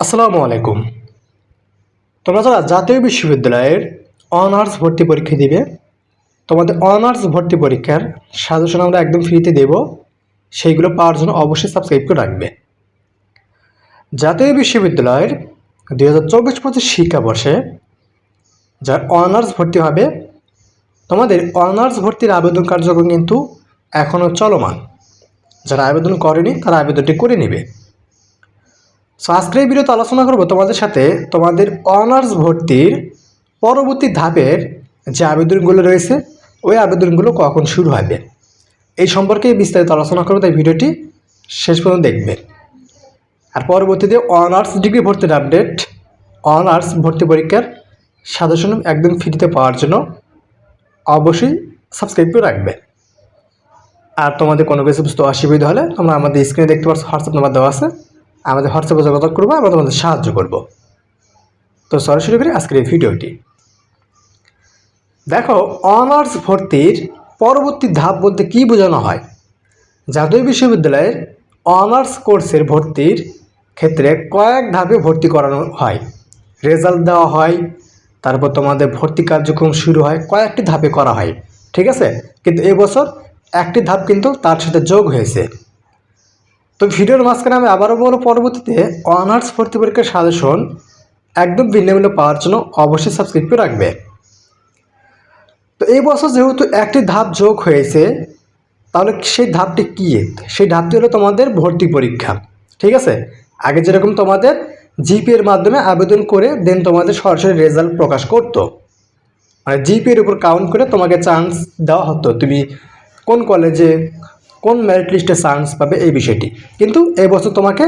আসসালামু আলাইকুম। তোমরা যারা জাতীয় বিশ্ববিদ্যালয়ের অনার্স ভর্তি পরীক্ষা দিবে, তোমাদের অনার্স ভর্তি পরীক্ষার সাজেশন আমরা একদম ফ্রিতে দেব। সেইগুলো পাওয়ার জন্য অবশ্যই সাবস্ক্রাইব করে রাখবে। জাতীয় বিশ্ববিদ্যালয়ের দুই হাজার চব্বিশ পঁচিশ শিক্ষাবর্ষে যার অনার্স ভর্তি হবে, তোমাদের অনার্স ভর্তির আবেদন কার্যক্রম কিন্তু এখনও চলমান। যারা আবেদন করেনি, তারা আবেদনটি করে নেবে। সো আজকের এই ভিডিওতে আলোচনা করব তোমাদের সাথে তোমাদের অনার্স ভর্তির পরবর্তী ধাপের যে আবেদনগুলো রয়েছে, ওই আবেদনগুলো কখন শুরু হবে। এই সম্পর্কে বিস্তারিত আলোচনা করব, তাই ভিডিওটি শেষ পর্যন্ত দেখবে। আর পরবর্তীতে অনার্স ডিগ্রি ভর্তির আপডেট অনার্স ভর্তি পরীক্ষার সাজেশন একদম ফ্রিতে পাওয়ার জন্য অবশ্যই সাবস্ক্রাইব করে রাখবে। আর তোমাদের কোনো কিছু বুঝতে অসুবিধা হলে তোমরা আমাদের স্ক্রিনে দেখতে পাচ্ছ হোয়াটসঅ্যাপ নাম্বার দেওয়া আছে। আমাদের হোয়াটসঅ্যাপে যোগাযোগ করব, আমরা তোমাদের সাহায্য করব। তো সরাসরি করি আজকের এই ভিডিওটি। দেখো অনার্স ভর্তির পরবর্তী ধাপ বলতে কি বোঝানো হয়? জাতীয় বিশ্ববিদ্যালয়ের অনার্স কোর্সের ভর্তির ক্ষেত্রে কয়েক ধাপে ভর্তি করানো হয়। রেজাল্ট দেওয়া হয়, তারপর তোমাদের ভর্তি কার্যক্রম শুরু হয়, কয়েকটি ধাপে করা হয়। ঠিক আছে? কিন্তু এবছর একটি ধাপ কিন্তু তার সাথে যোগ হয়েছে। তো ভিডিওর মাঝখানে আমি আবারও বলব, পরবর্তীতে অনার্স ভর্তি পরীক্ষার সাজেশন একদম বিনামূল্যে পাওয়ার জন্য অবশ্যই সাবস্ক্রাইব করে রাখবে। তো এই বছর যেহেতু একটি ধাপ যোগ হয়েছে, তাহলে সেই ধাপটি কী? সেই ধাপটি হলো তোমাদের ভর্তি পরীক্ষা, ঠিক আছে? আগে যেরকম তোমাদের জিপি এর মাধ্যমে আবেদন করে দেন তোমাদের সরাসরি রেজাল্ট প্রকাশ করতো। মানে জিপি এর উপর কাউন্ট করে তোমাকে চান্স দেওয়া হতো। তুমি কোন কলেজে কোন মেরিট লিস্টে চান্স পাবে এই বিষয়টি। কিন্তু এই বছর তোমাকে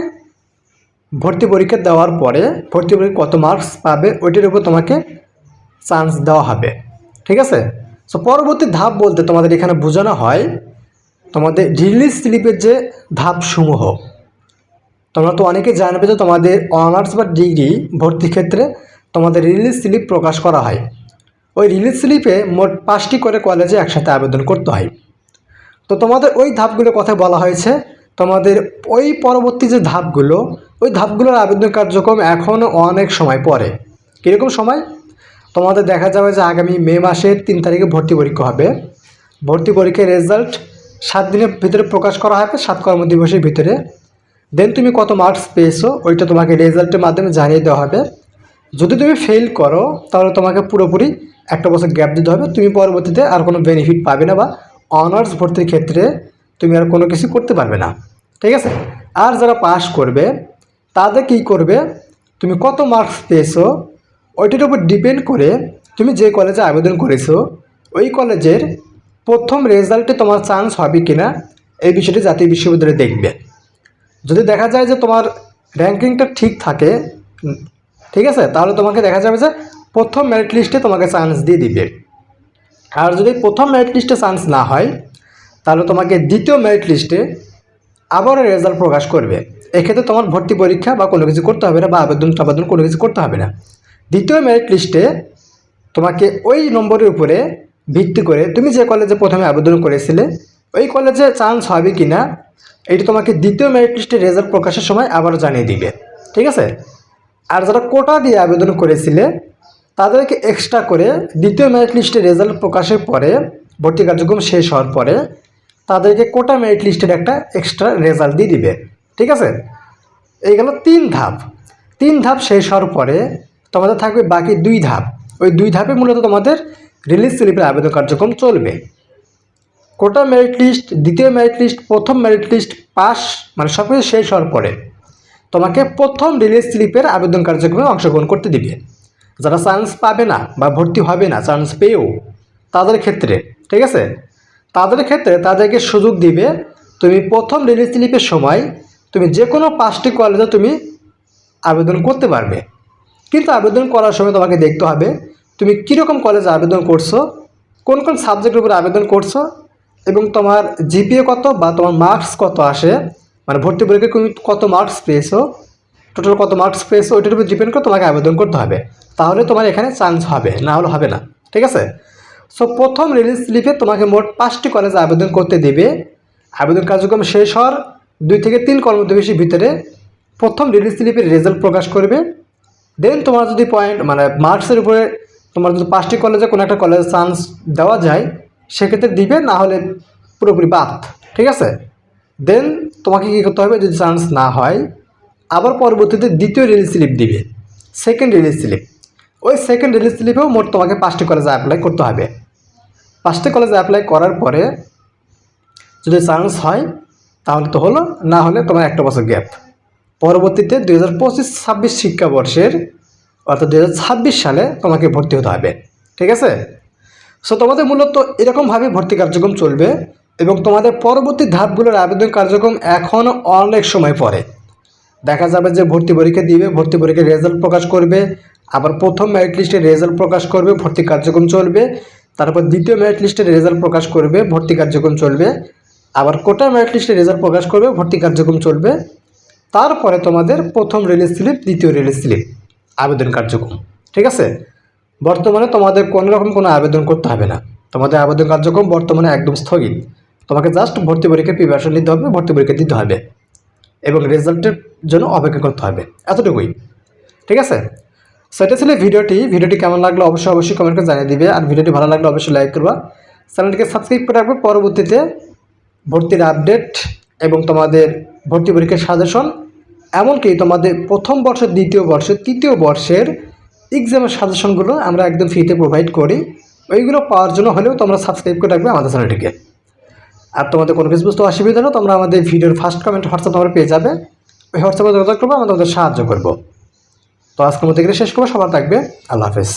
ভর্তি পরীক্ষা দেওয়ার পরে ভর্তি পরীক্ষা কত মার্কস পাবে ওইটির উপর তোমাকে চান্স দেওয়া হবে। ঠিক আছে? সো পরবর্তী ধাপ বলতে তোমাদের এখানে বোঝানো হয় তোমাদের রিলিজ স্লিপের যে ধাপসমূহ। তোমরা তো অনেকে জানবে যে তোমাদের অনার্স বা ডিগ্রি ভর্তি ক্ষেত্রে তোমাদের রিলিজ স্লিপ প্রকাশ করা হয়। ওই রিলিজ স্লিপে মোট পাঁচটি করে কলেজে একসাথে আবেদন করতে হয়। তো তোমাদের ওই ধাপগুলোর কথা বলা হয়েছে। তোমাদের ওই পরবর্তী যে ধাপগুলো, ওই ধাপগুলোর আবেদন কার্যক্রম এখনও অনেক সময় পরে। কীরকম সময়? তোমাদের দেখা যাবে যে আগামী মে মাসের তিন তারিখে ভর্তি পরীক্ষা হবে। ভর্তি পরীক্ষার রেজাল্ট সাত দিনের ভিতরে প্রকাশ করা হবে, সাত কর্মদিবসের ভিতরে। দেন তুমি কত মার্কস পেয়েছ, ওইটা তোমাকে রেজাল্টের মাধ্যমে জানিয়ে দেওয়া হবে। যদি তুমি ফেল করো, তাহলে তোমাকে পুরোপুরি একটা বছর গ্যাপ দিতে হবে। তুমি পরবর্তীতে আর কোনো বেনিফিট পাবে না বা অনার্স ভর্তির ক্ষেত্রে তুমি আর কোনো কিছু করতে পারবে না, ঠিক আছে? আর যারা পাস করবে, তাদের কী করবে? তুমি কত মার্কস পেয়েছ, ওইটার উপর ডিপেন্ড করে তুমি যে কলেজে আবেদন করেছ, ওই কলেজের প্রথম রেজাল্টে তোমার চান্স হবে কি না এই বিষয়টি জাতীয় বিশ্ববিদ্যালয়ে দেখবে। যদি দেখা যায় যে তোমার র্যাঙ্কিংটা ঠিক থাকে, ঠিক আছে? তাহলে তোমাকে দেখা যাবে যে প্রথম মেরিট লিস্টে তোমাকে চান্স দিয়ে দিবে। আর যদি প্রথম মেরিট লিস্টে চান্স না হয়, তাহলে তোমাকে দ্বিতীয় মেরিট লিস্টে আবারও রেজাল্ট প্রকাশ করবে। এক্ষেত্রে তোমার ভর্তি পরীক্ষা বা কোনো কিছু করতে হবে না বা আবেদন টাবেদন কোনো কিছু করতে হবে না। দ্বিতীয় মেরিট লিস্টে তোমাকে ওই নম্বরের উপরে ভিত্তি করে তুমি যে কলেজে প্রথমে আবেদন করেছিলে, ওই কলেজে চান্স হবে কি না, এটি তোমাকে দ্বিতীয় মেরিট লিস্টে রেজাল্ট প্রকাশের সময় আবারও জানিয়ে দিবে। ঠিক আছে? আর যারা কোটা দিয়ে আবেদন করেছিলে তাদেরকে এক্সট্রা করে দ্বিতীয় মেরিট লিস্টে রেজাল্ট প্রকাশের পরে ভর্তি কার্যক্রম শেষ হওয়ার পরে তাদেরকে কোটা মেরিট লিস্টের একটা এক্সট্রা রেজাল্ট দিয়ে দিবে। ঠিক আছে? এই গেল তিন ধাপ। তিন ধাপ শেষ হওয়ার পরে তোমাদের থাকবে বাকি দুই ধাপ। ওই দুই ধাপে মূলত তোমাদের রিলিজ স্লিপের আবেদন কার্যক্রম চলবে। কোটা মেরিট লিস্ট দ্বিতীয় মেরিট লিস্ট প্রথম মেরিট লিস্ট পাস মানে সব কিছু শেষ হওয়ার পরে তোমাকে প্রথম রিলিজ স্লিপের আবেদন কার্যক্রমে অংশগ্রহণ করতে দিবে। যারা চান্স পাবে না বা ভর্তি হবে না চান্স পেয়েও তাদের ক্ষেত্রে, ঠিক আছে? তাদের ক্ষেত্রে তাদেরকে সুযোগ দিবে, তুমি প্রথম রিলিজ স্লিপের সময় তুমি যে কোনো পাঁচটি কলেজে তুমি আবেদন করতে পারবে। কিন্তু আবেদন করার সময় তোমাকে দেখতে হবে, তুমি কীরকম কলেজে আবেদন করছ, কোন কোন সাবজেক্টের উপরে আবেদন করছ এবং তোমার জিপিএ কত বা তোমার মার্কস কত আসে মানে ভর্তি পরীক্ষায় তুমি কত মার্কস পেয়েছ টোটাল কত মার্কস পেয়েছ, ওইটার উপর ডিপেন্ড করে তোমাকে আবেদন করতে হবে। তাহলে তোমার এখানে চান্স হবে, না হলে হবে না, ঠিক আছে? সো প্রথম রিলিজ স্লিপে তোমাকে মোট পাঁচটি কলেজে আবেদন করতে দেবে। আবেদন কার্যক্রম শেষ হওয়ার দুই থেকে তিন কর্মদিবসের ভিতরে প্রথম রিলিজ স্লিপের রেজাল্ট প্রকাশ করবে। দেন তোমার যদি পয়েন্ট মানে মার্কসের উপরে তোমার যদি পাঁচটি কলেজে কোনো একটা কলেজে চান্স দেওয়া যায়, সেক্ষেত্রে দিবে, না হলে পুরোপুরি বাদ, ঠিক আছে? দেন তোমাকে কী করতে হবে, যদি চান্স না হয় আবার পরবর্তীতে দ্বিতীয় রিলিজ স্লিপ দিবে সেকেন্ড রিলিজ স্লিপ ওই সেকেন্ড রিলিজ স্লিপেও মোট তোমাকে পাঁচটি কলেজে অ্যাপ্লাই করতে হবে। পাঁচটি কলেজে অ্যাপ্লাই করার পরে যদি চান্স হয়, তাহলে তো হলো, না হলে তোমার একটা বছর গ্যাপ পরবর্তীতে দুই হাজার পঁচিশ, ছাব্বিশ শিক্ষাবর্ষের, অর্থাৎ ছাব্বিশ সালে তোমাকে ভর্তি হতে হবে। ঠিক আছে? সো তোমাদের মূলত এরকমভাবে ভর্তি কার্যক্রম চলবে এবং তোমাদের পরবর্তী ধাপগুলোর আবেদন কার্যক্রম এখন অনেক সময় পরে। দেখা যাবে যে ভর্তি পরীক্ষা দিবে, ভর্তি পরীক্ষার রেজাল্ট প্রকাশ করবে, আবার প্রথম মেরিট লিস্টের রেজাল্ট প্রকাশ করবে, ভর্তি কার্যক্রম চলবে, তারপর দ্বিতীয় মেরিট লিস্টের রেজাল্ট প্রকাশ করবে, ভর্তি কার্যক্রম চলবে, আবার কোটা মেরিট লিস্টের রেজাল্ট প্রকাশ করবে, ভর্তি কার্যক্রম চলবে, তারপরে তোমাদের প্রথম রিলিজ স্লিপ দ্বিতীয় রিলিজ স্লিপ আবেদন কার্যক্রম, ঠিক আছে? বর্তমানে তোমাদের কোনো রকম কোনো আবেদন করতে হবে না। তোমাদের আবেদন কার্যক্রম বর্তমানে একদম স্থগিত। তোমাকে জাস্ট ভর্তি পরীক্ষার প্রিপারেশন নিতে হবে, ভর্তি পরীক্ষা দিতে হবে। এবং রেজাল্টের জন্য অপেক্ষা করতে হবে। এতটুকুই। ঠিক আছে? সেটা ছিল ভিডিওটি। ভিডিওটি কেমন লাগল অবশ্যই অবশ্যই কমেন্ট করে জানিয়ে দিবে। আর ভিডিওটি ভালো লাগলে অবশ্যই লাইক করবা। চ্যানেলটিকে সাবস্ক্রাইব করে রাখবে। পরবর্তীতে ভর্তির আপডেট এবং তোমাদের ভর্তি পরীক্ষার সাজেশন এমনকি তোমাদের প্রথম বর্ষ দ্বিতীয় বর্ষ তৃতীয় বর্ষের এক্সামের সাজেশনগুলো আমরা একদম ফ্রিতে প্রোভাইড করি। ওইগুলো পাওয়ার জন্য হলেও তোমরা সাবস্ক্রাইব করে রাখবে আমাদের চ্যানেলটিকে আর তোমাদের কোনো কিছু বুঝতে অসুবিধা হলে তোমরা আমাদের ভিডিওর ফার্স্ট কমেন্ট হোয়াটসঅ্যাপ তোমরা পেয়ে যাবে। ওই হোয়াটসঅ্যাপে যোগাযোগ করব, আমরা তোমাদের সাহায্য করব। তো আজকের মধ্যে শেষ করব, সবার থাকবে, আল্লাহ হাফেজ।